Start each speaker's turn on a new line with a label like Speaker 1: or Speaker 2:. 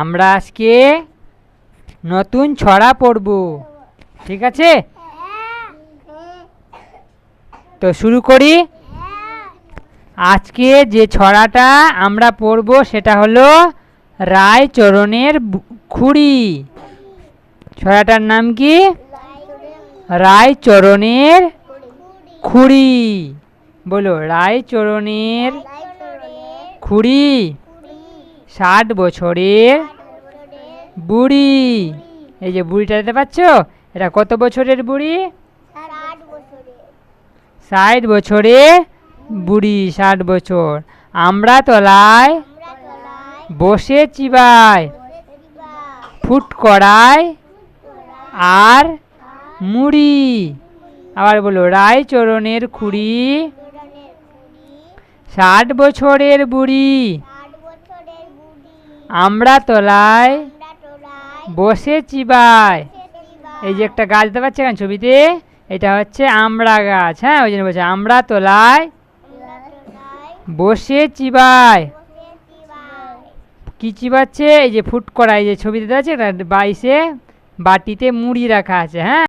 Speaker 1: আমরা আজকে নতুন ছড়া পড়ব। ঠিক আছে? তো শুরু করি। আজকে যে ছড়াটা আমরা পড়ব সেটা হলো রায়চরণের খুড়ি। ছড়াটার নাম কি? রায়চরণের খুড়ি। বলো, রায়চরণের খুড়ি। ষাট বছরের বুড়ি। এই যে বুড়িটা দেখতে পাচ্ছ? এটা কত বছরের বুড়ি? ষাট বছরে বুড়ি, ষাট বছর। আমরা তলায় বসে চিবায় ফুট করায় আর মুড়ি। আবার বলো, রায়চরণের খুড়ি, ষাট বছরের বুড়ি। আমরা তলায় বসে চিবায় এই যে একটা গাছ দেখতে পাচ্ছি এখন ছবিতে? এটা হচ্ছে আমড়া গাছ হ্যাঁ ওই জন্য বলছে আমরা তলায় বসে চিবায় কি চিবাচ্ছে? এই যে ফুট করা এই যে ছবিতে দেখা যাচ্ছে বাইশে বাটিতে মুড়ি রাখা আছে হ্যাঁ।